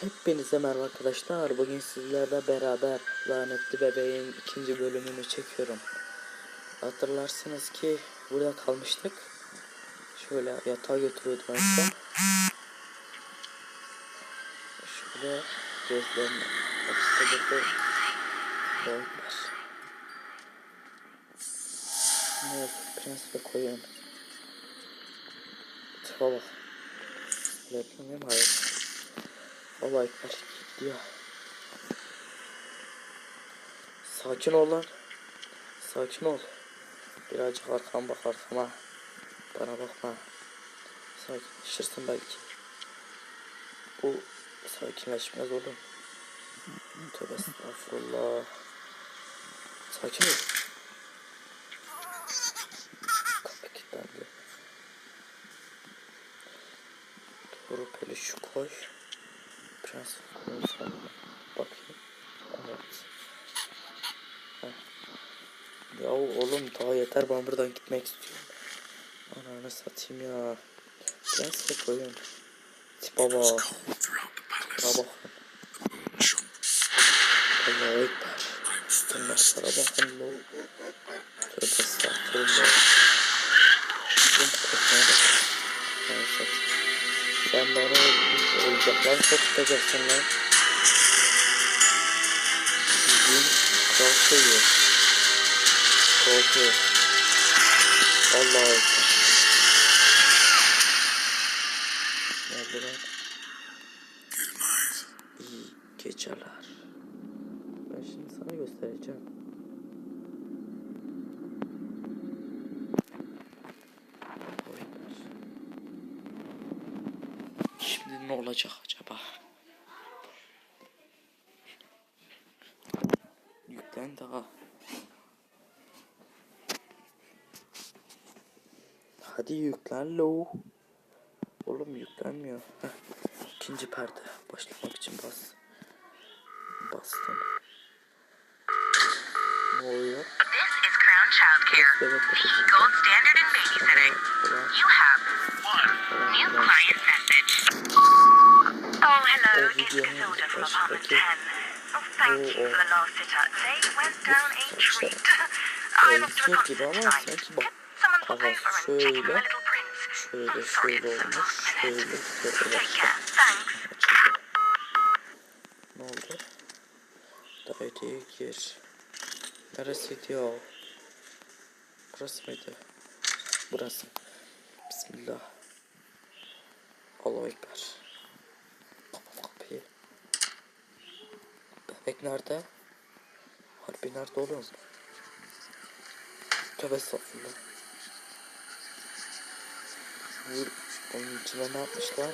Hepinize merhaba arkadaşlar. Bugün sizlerle beraber Lanetli Bebeğin ikinci bölümünü çekiyorum. Hatırlarsınız ki burada kalmıştık. Şöyle yatağa götürüyordum son. Şöyle gözlerini açtırdı. Boyutlar. Ne prens ve koyun. Yapayım mı? Hayır. Allah ekber gidiyor. Sakin ol lan. Sakin ol. Birazcık arkama bak arkama. Bana bakma. Sakinleşirsin belki. Bu sakinleşmez oğlum. Tövbe estağfurullah. Sakin ol. Kapı kilitlendi. Doğru peluşu koy. Konusuna bakayım. Evet. Heh. Ya oğlum daha yeter ben buradan gitmek istiyorum. Ananı satayım ya. Prens de koyun. Tipe bak. Bakın. Chunk. Allah'a ekber. Tırnaklara bakın lo. Tövbe estağfurullah. Oğlum kokmaya bana bir oyuncaklar satacaksın lan. Seviyor. Korkuyor. Allah'a ekber. Ne oldu lan? İyi geceler. Ben şimdi sana göstereceğim. Oynar. Şimdi ne olacak acaba? Yüklen daha. Hadi yüklen lo. Oğlum yüklenmiyor. Heh. İkinci perde. Başlamak için bas. Bastım. Ne oluyor? The bakacağım. gold standard in babysitting. You have new client hello. It's. Casilda from apartment okay. 10. Oh, thank you for the last sit-out. Today went down a treat. I'm off to a concert tonight. Could someone pop over and check in şöyle, my little prince? Şöyle I'm sorry it's so last minute. Take care. Thanks. Ne oldu? Daireye gir. Neresiydi ya? Burası mıydı? Burası. Bismillah. Allahu Ekber. Kapat kapıyı. Bebek nerede? Harbi nerede oğlum? Tövbe estağfurullah. Onun içine ne yapmış lan?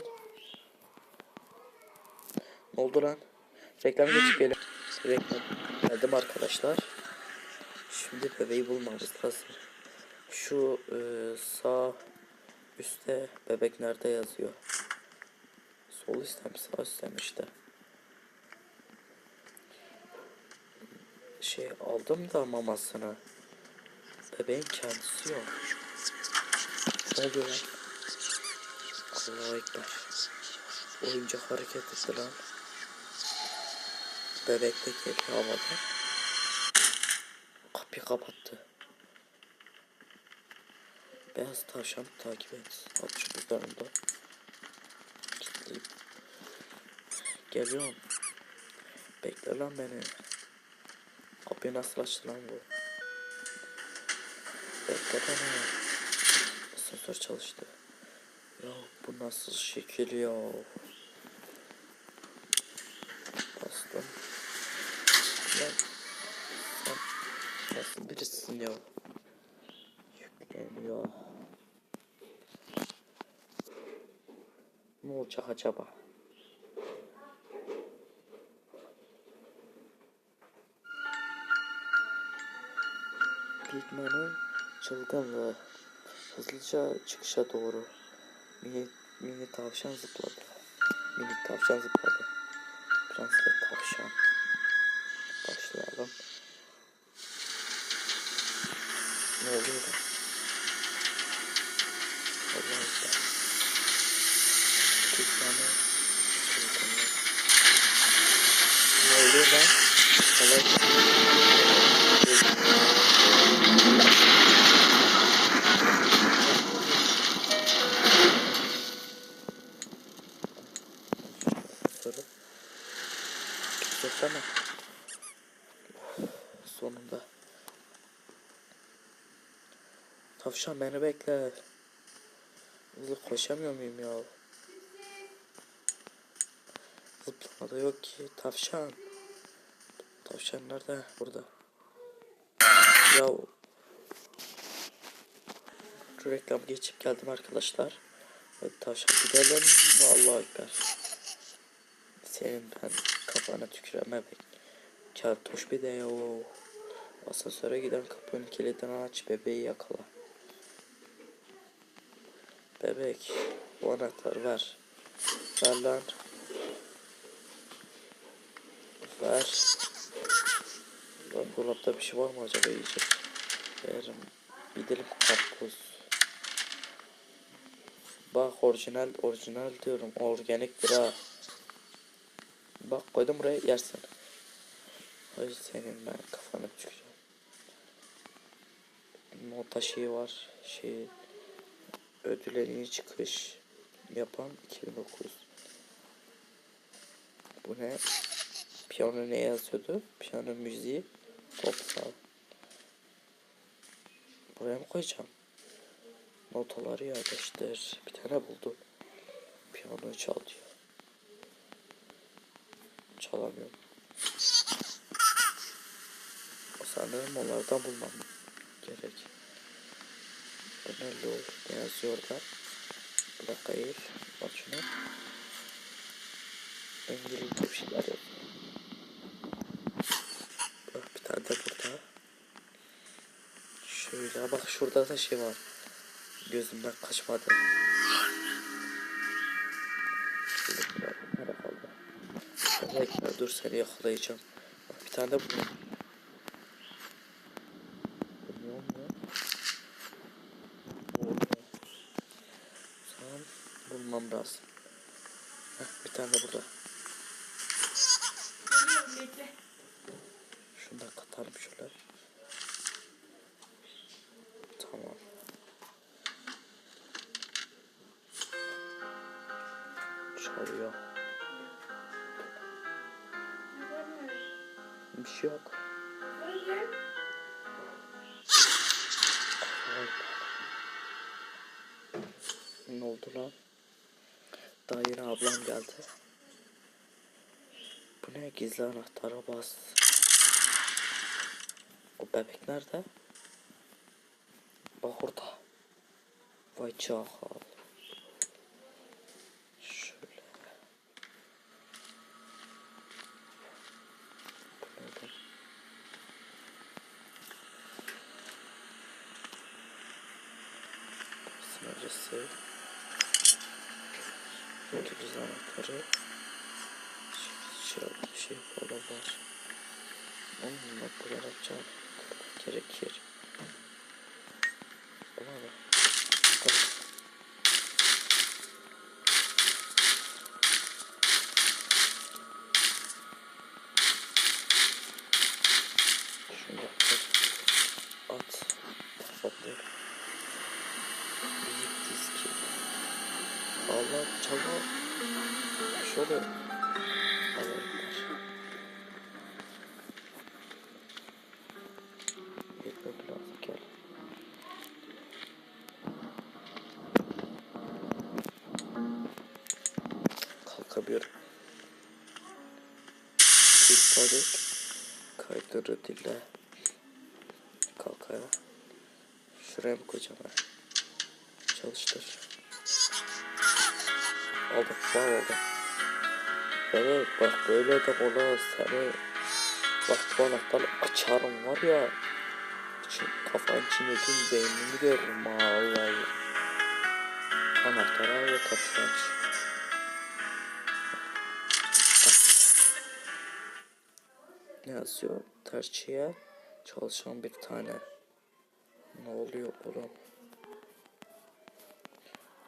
Ne oldu lan? Reklam geçip gelelim. Reklam. Geldim arkadaşlar. Şimdi bebeği bulmamız lazım. Şu e, sağ üstte bebek nerede yazıyor? Sol üstte mi sağ üstte mi işte. Şey aldım da mamasını. Bebeğin kendisi yok. Ne oluyor lan? Allahu Ekber. Oyuncak hareket etti lan. Bebek de geliyor havada. Kapıyı kapattı. Beyaz tavşan takip et. At üzerinde. Kilitleyip. Geliyorum. Bekle lan beni. Kapıyı nasıl açtı lan bu? Bekle beni. Asansör çalıştı. Ya bu nasıl şekil ya? Bastım. Lan sen nasıl birisin ya? Yükleniyor. Ne olacak acaba? Pigman'ın çılgınlığı. Hızlıca çıkışa doğru. Mini, mini tavşan zıpladı. Mini tavşan zıpladı. Prensle tavşan. Başlayalım. Ne oluyor lan? Allah Allah. Bir tane çılgınlığı. lan. Kolay. Tavşan beni bekle. Hızlı koşamıyor muyum ya? Zıplamada yok ki. Tavşan. Tavşan nerede? Burada. Ya. Reklam geçip geldim arkadaşlar. Hadi tavşan gidelim. Vallahi ekber. Senin ben kafana tüküreme bek. Keltoş bir de ya. Asansöre giden kapının kilidini aç bebeği yakala. Bebek bu anahtarı ver. Ver lan. Ver. Lan dolapta bir şey var mı acaba yiyecek? Veririm. Bir dilim karpuz. Bak orijinal orijinal diyorum. Organik bir ha. Bak koydum buraya yersin. Hayır senin ben kafanı tüküreceğim. Nota şeyi var. Şey ödül en iyi çıkış yapan 2009. Bu ne? Piyano ne yazıyordu? Piyano müziği toprağı. Buraya mı koyacağım? Notaları yerleştir. Bir tane buldu. Piyano çal diyor. Çalamıyorum. Sanırım onlardan bulmam gerek. Bu ne lol? Ne yazıyor orada? Bırak hayır. Bak şunu. İngilizce bir şeyler yazıyor. Bak bir tane de burada. Şöyle bak şurada da şey var. Gözümden kaçmadı. Şöyle bir nereye kaldı? Bekle dur seni yakalayacağım. Bak bir tane de buldum. Bilmiyorum ya. Oldu. Tamam bulmam lazım. Heh, bir tane de burada. Geliyorum bekle. Şunu da katalım şöyle. Tamam. Çalıyor. Bir şey yok. Ne oldu lan? Daha yeni ablam geldi. Bu ne gizli anahtara bas. O bebek nerede? Bak orada. Vay çakal. Şöyle. Bu ne lan? Sınırcısı. Ucuz anahtarı. Şey, şey, şey falan var. Yapacağım gerekir. Buna Kaydırı dille. Kalk ayağa. Şuraya mı koyacağım ben? Çalıştır. Aldık bak oldu. Evet bak böyle de olmaz seni. Bak bu anahtarı açarım var ya. için, kafanın içine tüm beynini görürüm ha vallahi. Anahtara ve kapıyı. Ne yazıyor? Tercihe çalışan bir tane. Ne oluyor oğlum?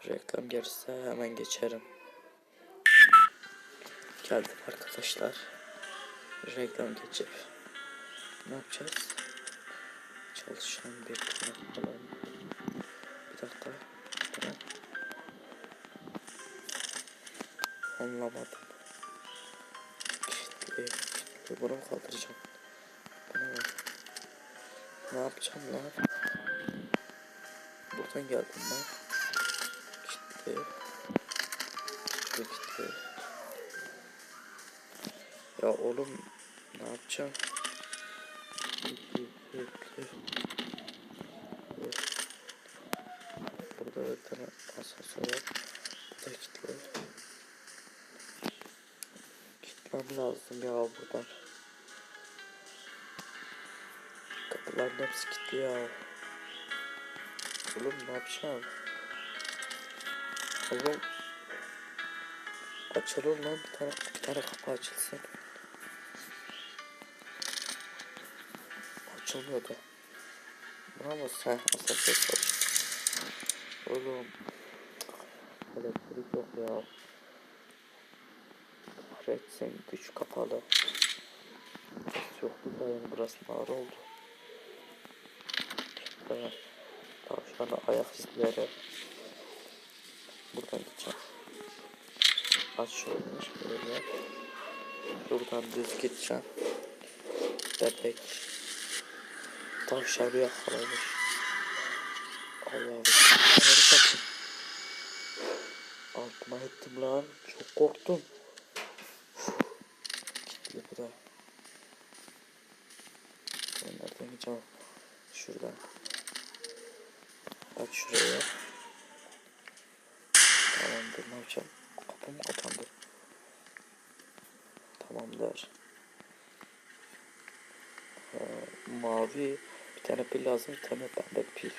Reklam gelirse hemen geçerim. Geldim arkadaşlar. reklam geçip ne yapacağız? Çalışan bir kanal falan. Bir dakika. Anlamadım. Kitli, kitli bunu kaldıracağım? Ne yapacağım lan? Buradan geldim ben. Kitli. Kitli kitli. Ya oğlum ne yapacağım? Burada bir tane asansör var. Bu da kilitli. Kilitmem lazım ya buradan. Kapıların hepsi kilitli ya. Oğlum ne yapacağım? Oğlum açılır lan bir tane bir tane kapı açılsın. Açılmıyordu. Buna mı sen asansör çalış. Oğlum elektrik yok ya. Kahretsin güç kapalı. Yoktu da yani burası nar oldu. Evet. Tavşanı ayak izleri. Buradan gideceğim. Aç şöyle böyle. Buradan düz gideceğim. Bebek. Tavşanı yakalamış. Allah'ım. Altıma ettim lan. Çok korktum. Gitti bu da. Ben nereden gideceğim? Şuradan. Aç şuraya. Tamamdır ne yapacağım? Kapı mı kapandı? Tamamdır. Ee, mavi bir tane pil lazım, bir tane pembe pil.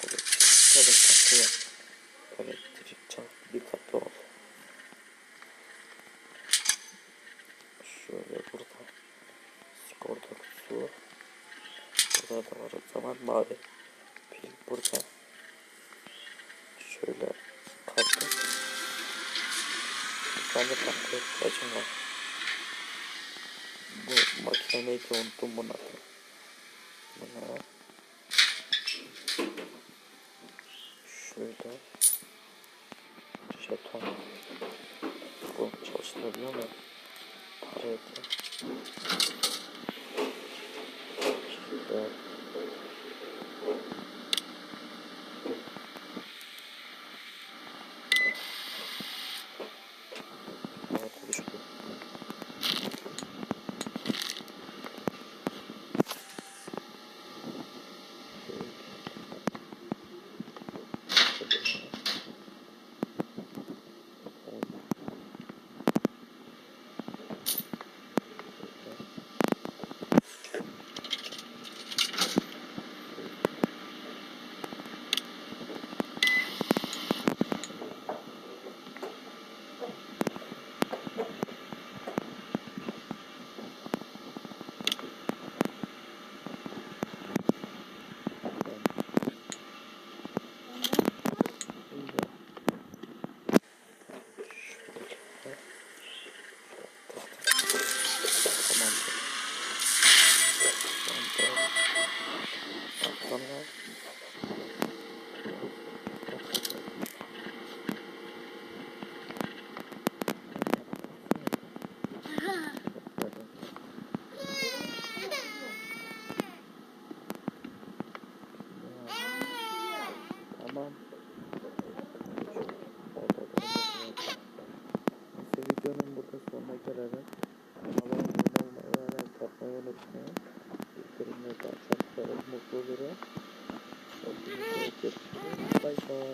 Evet, evet kapıya. Elektrik çarp bir kapı ol. Şöyle burada. Sigorta kutusu. Burada da var o zaman mavi. Pil burada. Şöyle kartı. Bir tane kartı ihtiyacım var. Bu makine neydi unuttum bunu Şöyle. Jeton. Bu çalıştırabiliyor mu? Para.